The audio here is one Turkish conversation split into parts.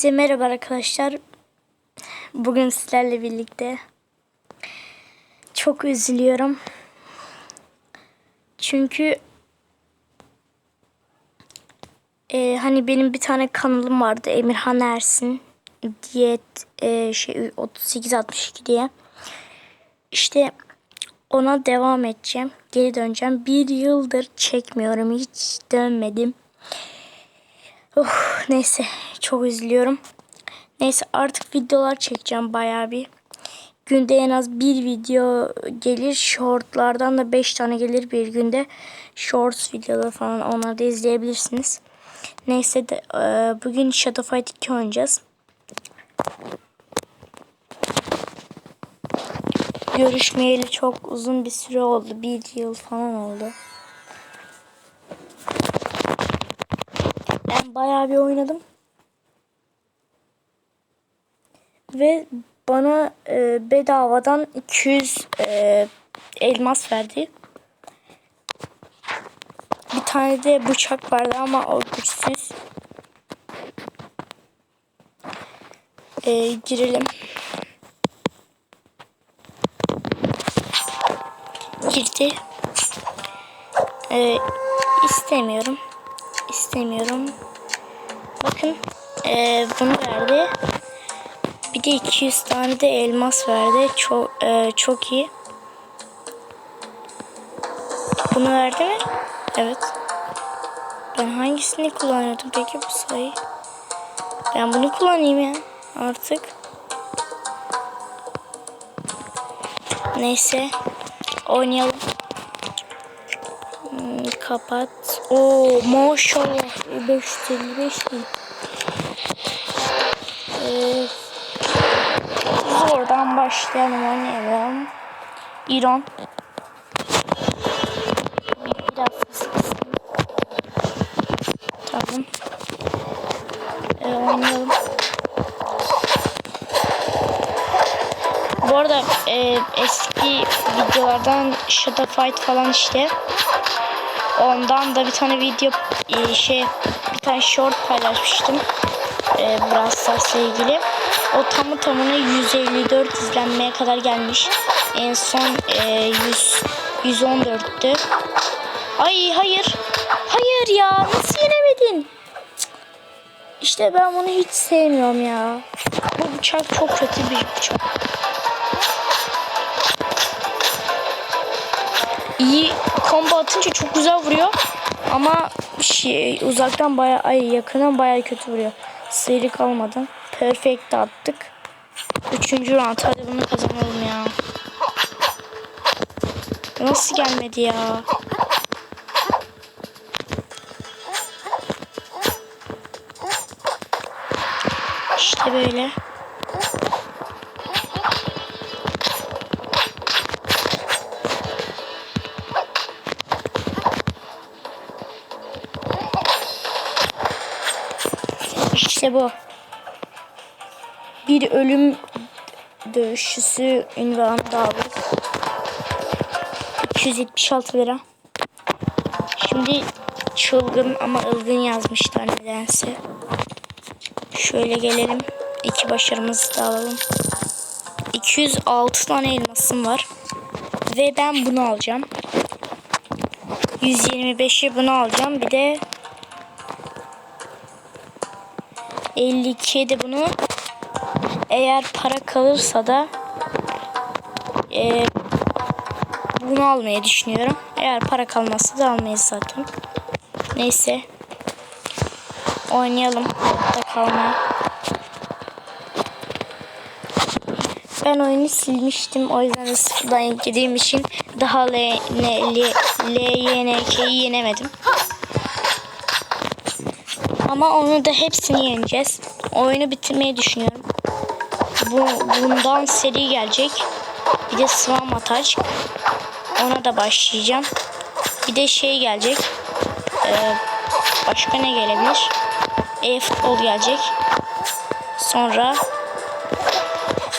Hepinize merhaba arkadaşlar. Bugün sizlerle birlikte çok üzülüyorum. Çünkü e, hani benim bir tane kanalım vardı Emirhan Ersin diyet e, şey 3862 diye. İşte ona devam edeceğim. Geri döneceğim. Bir yıldır çekmiyorum. Hiç dönmedim. Oh, neyse çok üzülüyorum. Neyse artık videolar çekeceğim bayağı bir. Günde en az bir video gelir. Shortlardan da 5 tane gelir bir günde. Shorts videoları falan onları da izleyebilirsiniz. Neyse de e, bugün Shadow Fight 2 oynayacağız. Görüşmeyeli çok uzun bir süre oldu. Bir yıl falan oldu. Ben bayağı bir oynadım. Ve bana e, bedavadan 200 e, elmas verdi. Bir tane de bıçak vardı ama o güçsüz. E, girelim. Girdi. E, istemiyorum istemiyorum. Bakın e, bunu verdi. Bir de 200 tane de elmas verdi. Çok e, çok iyi. Bunu verdi mi? Evet. Ben hangisini kullanıyordum peki bu sayı? Ben bunu kullanayım ya artık. Neyse. Oynayalım. Hmm, kapat. Oo maşallah 555 bin. Ee, zordan başlayalım oynayalım. İran. Biraz. Tamam. Ee, oynayalım. Bu arada e, eski videolardan Shadow Fight falan işte Ondan da bir tane video e, şey bir tane short paylaşmıştım. E, Brawl Stars'la ilgili. O tamı tamına 154 izlenmeye kadar gelmiş. En son e, 100 114'tü. Ay hayır. Hayır ya. Nasıl yenemedin? İşte ben bunu hiç sevmiyorum ya. Bu bıçak çok kötü bir bıçak. iyi combo atınca çok güzel vuruyor. Ama şey uzaktan baya ay yakından baya kötü vuruyor. Sıyrık almadan. Perfect attık. Üçüncü round. Hadi bunu kazanalım ya. Nasıl gelmedi ya? İşte böyle. İşte bu. Bir ölüm dövüşçüsü ünvanı da aldık. 276 lira. Şimdi çılgın ama ılgın yazmışlar nedense. Şöyle gelelim. İki başarımızı da alalım. 206 tane elmasım var. Ve ben bunu alacağım. 125'i bunu alacağım. Bir de 52'ye de bunu eğer para kalırsa da e, bunu almayı düşünüyorum. Eğer para kalmazsa da almayız zaten. Neyse. Oynayalım. Da kalmaya. Ben oyunu silmiştim. O yüzden de sıfırdan yüklediğim için daha LYNK'yi yenemedim. Ama onu da hepsini yeneceğiz. Oyunu bitirmeyi düşünüyorum. Bu, bundan seri gelecek. Bir de Slam Ataç. Ona da başlayacağım. Bir de şey gelecek. Ee, başka ne gelebilir? E-futbol gelecek. Sonra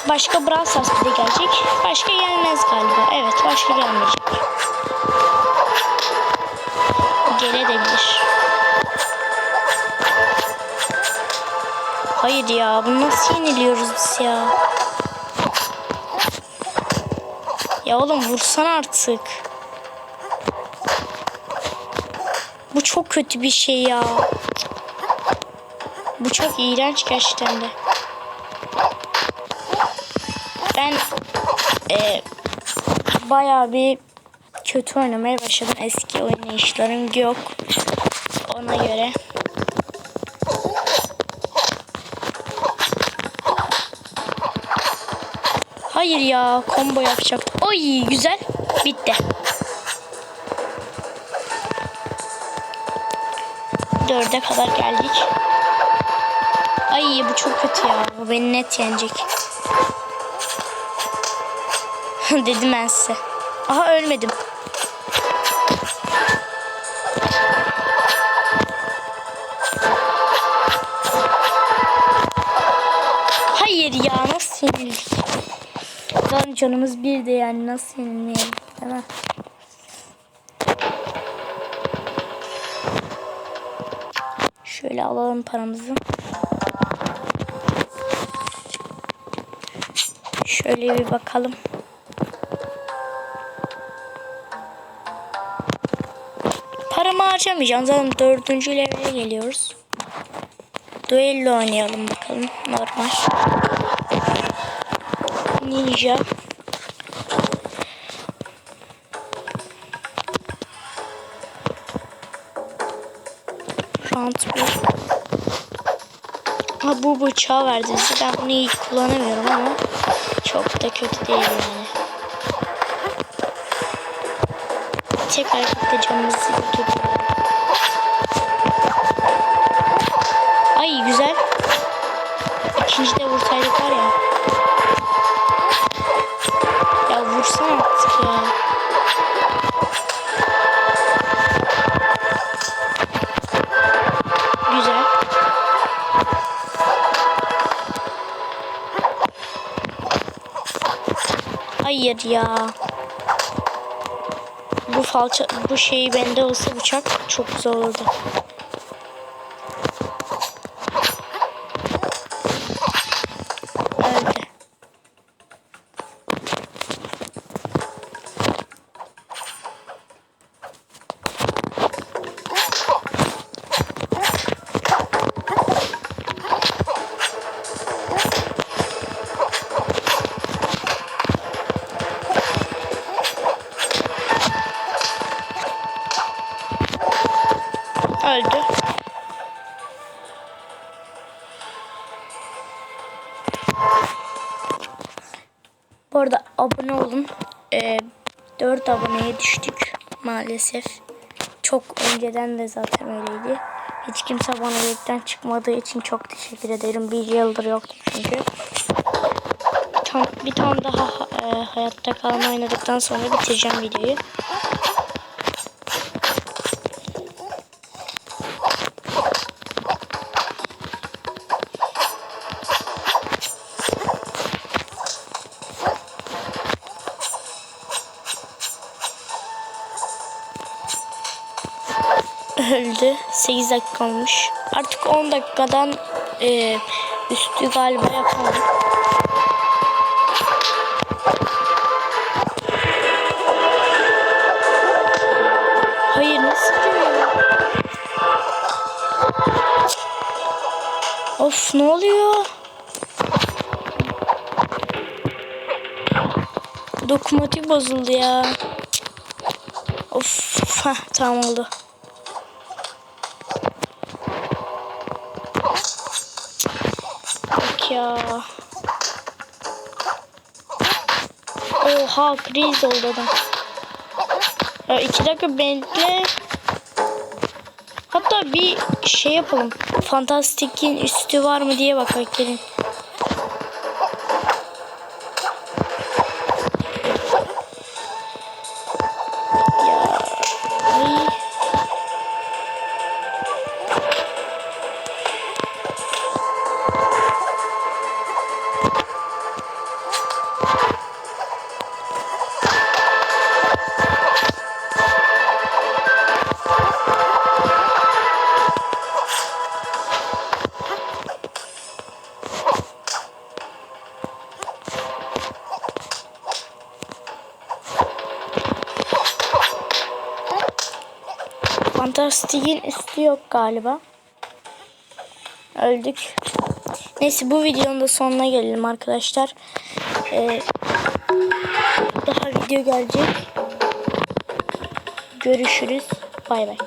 başka Brawl Stars bir de gelecek. Başka gelmez galiba. Evet başka gelmeyecek. Gelebilir. Hayır ya bunu nasıl yeniliyoruz biz ya? Ya oğlum vursan artık. Bu çok kötü bir şey ya. Bu çok iğrenç gerçekten de. Ben e, bayağı bir kötü oynamaya başladım. Eski oynayışlarım yok. Ona göre. Hayır ya combo yapacaktım. Oy güzel. Bitti. Dörde kadar geldik. Ay bu çok kötü ya. Bu beni net yenecek. Dedim ben size. Aha ölmedim. Canımız bir de yani nasıl yenilmeyelim değil mi? Şöyle alalım paramızı. Şöyle bir bakalım. Paramı harcamayacağım. Zaten dördüncü levele geliyoruz. Duello oynayalım bakalım. Normal. Ninja. 1. Ha bu bıçağı verdi. Ben bunu iyi kullanamıyorum ama çok da kötü değil yani. Tek harekette canımızı tutuyor. Ay güzel. İkinci de vursaydık Hayır ya. Bu falça bu şeyi bende olsa bıçak çok güzel olurdu. Öldü. Bu arada abone olun. Ee, 4 aboneye düştük maalesef. Çok önceden de zaten öyleydi. Hiç kimse abonelikten çıkmadığı için çok teşekkür ederim. Bir yıldır yoktu çünkü. Tam, bir tane daha e, hayatta kalma oynadıktan sonra bitireceğim videoyu. Öldü. 8 dakika olmuş. Artık 10 dakikadan e, üstü galiba yapalım. Hayır nasıl diyor? Of ne oluyor? Dokunmatik bozuldu ya. Of heh, tamam oldu. Ya. Oha kriz oldu adam. Ya iki dakika bekle. Hatta bir şey yapalım. Fantastik'in üstü var mı diye bak gelin. Fantastik'in üstü yok galiba. Öldük. Neyse bu videonun da sonuna gelelim arkadaşlar. Ee, daha video gelecek. Görüşürüz. Bay bay.